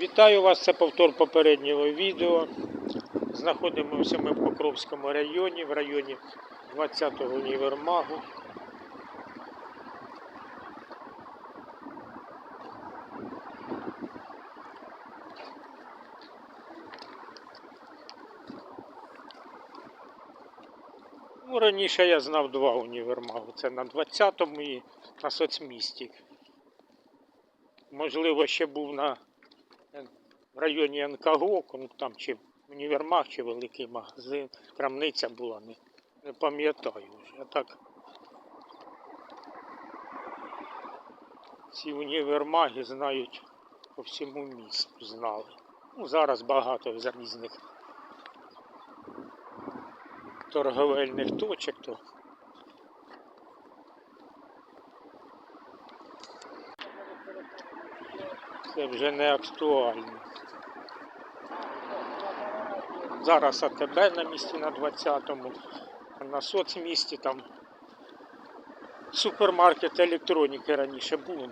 Вітаю вас, це повтор попереднього відео. Знаходимося ми в Покровському районі, в районі 20-го універмагу. Ну, раніше я знав два універмагу. Це на 20-му і на соцмісті. Можливо, ще був на в районі НКГО, ну там чи універмаг, чи великий магазин, крамниця була, не, не пам'ятаю вже. А так ці універмаги знають по всьому місту знали. Ну, зараз багато залізних торговельних точок, то це вже не актуально. Зараз АТБ на місці на 20-му, а на соцмісті там супермаркет електроніки раніше був.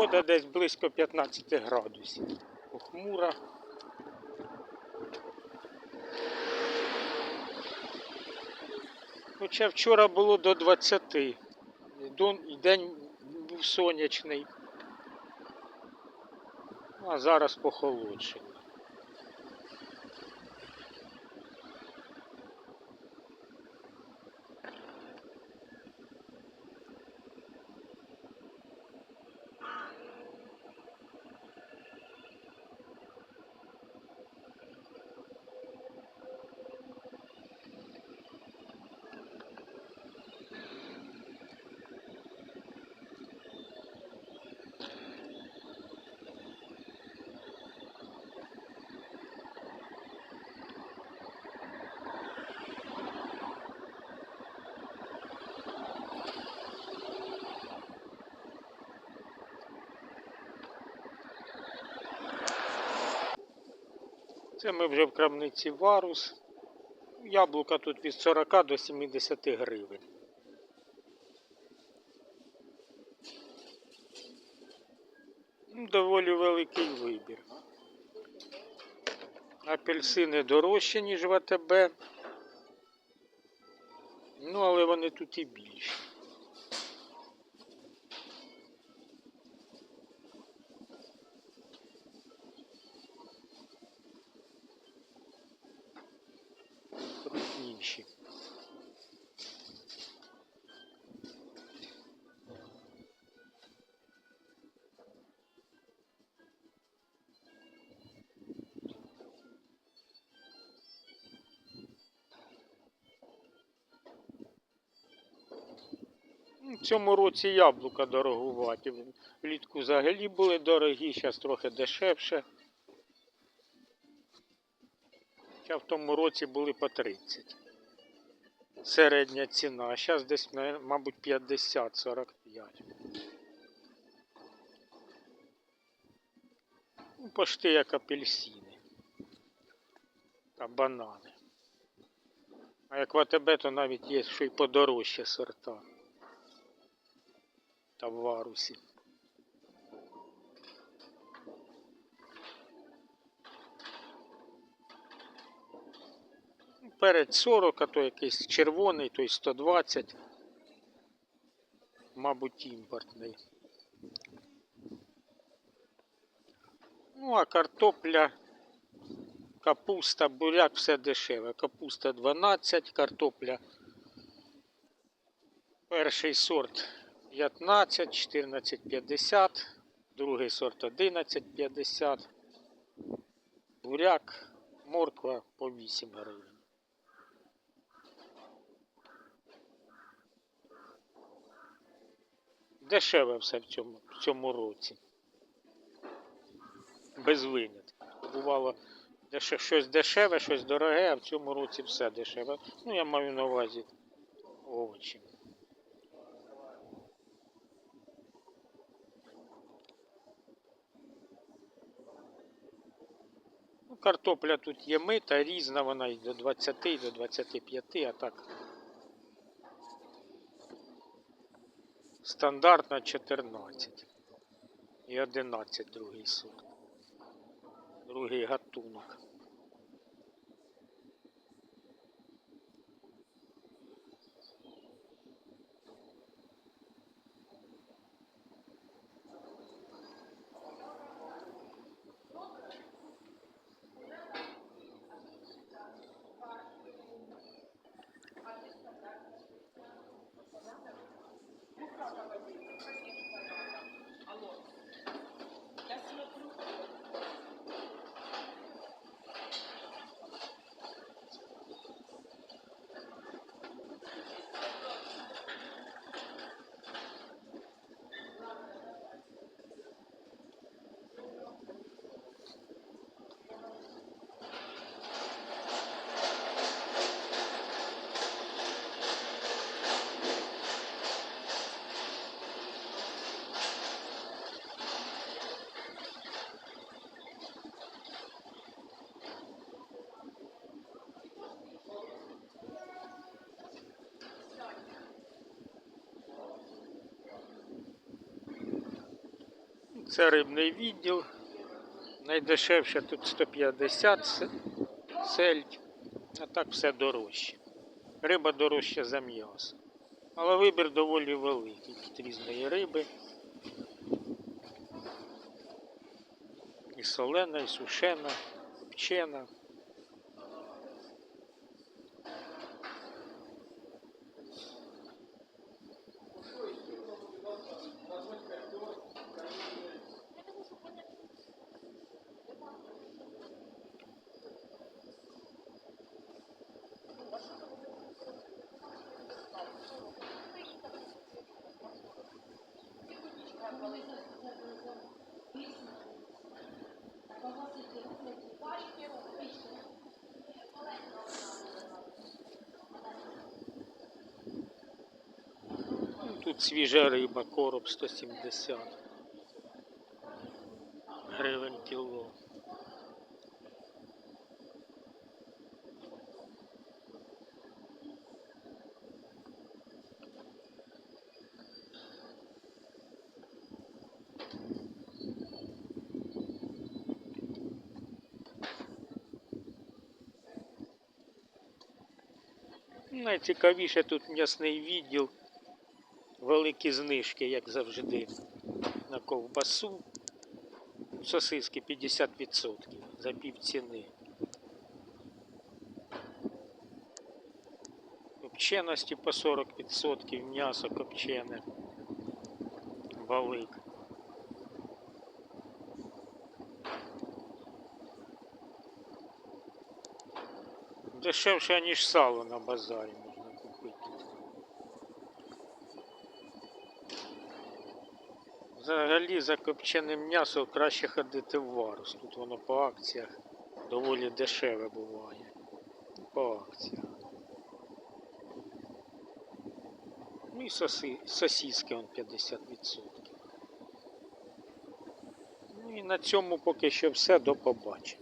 Погода десь близько 15 градусів. Похмура. Хоча вчора було до 20. І дон- і день був сонячний. А зараз похолодшило. Це ми вже в крамниці Варус. Яблука тут від 40 до 70 гривень. Ну, Доволі великий вибір. Апельсини дорожчі, ніж в АТБ. Ну, але вони тут і більші. В цьому році яблука дорогуваті. Влітку взагалі були дорогі, зараз трохи дешевше. Хоча в тому році були по 30. Середня ціна, а зараз десь, мабуть, 50-45. Ну, Пошти як апельсини та банани. А як в АТБ, то навіть є що й подорожче сорта. Та в варусі. Перед 40, а то якийсь червоний, той 120. Мабуть, імпортний. Ну, а картопля, капуста, буряк, все дешеве. Капуста 12, картопля. Перший сорт 15, 14,50, другий сорт 11,50. Буряк, морква по 8 гривень. Дешеве все в цьому, в цьому році. Без винятку. Бувало деше, щось дешеве, щось дороге, а в цьому році все дешеве. Ну, я маю на увазі овочі. Картопля тут є мита, різна, вона і до 20, і до 25, а так. Стандартна 14. І 11 другий сорт. Другий гатунок. Це рибний відділ. Найдешевше тут 150 се- сельдь, а так все дорожче. Риба дорожча за м'ясо. Але вибір доволі великий. Тут різної риби. І солена, і сушена, і Ну, Тут свіжа риба, короб 170 гривень кіло. Найцікавіше тут м'ясний відділ, Великі знижки, як завжди, на ковбасу. Сосиски 50% за пів ціни. Копченості по 40%, м'ясо копчене, балик. Дешевше, ніж сало на базарі Взагалі за копченим м'ясом краще ходити в варус. Тут воно по акціях доволі дешеве буває. По акціях. Ну і соси, сосіски он 50%. Ну і на цьому поки що все. До побачення.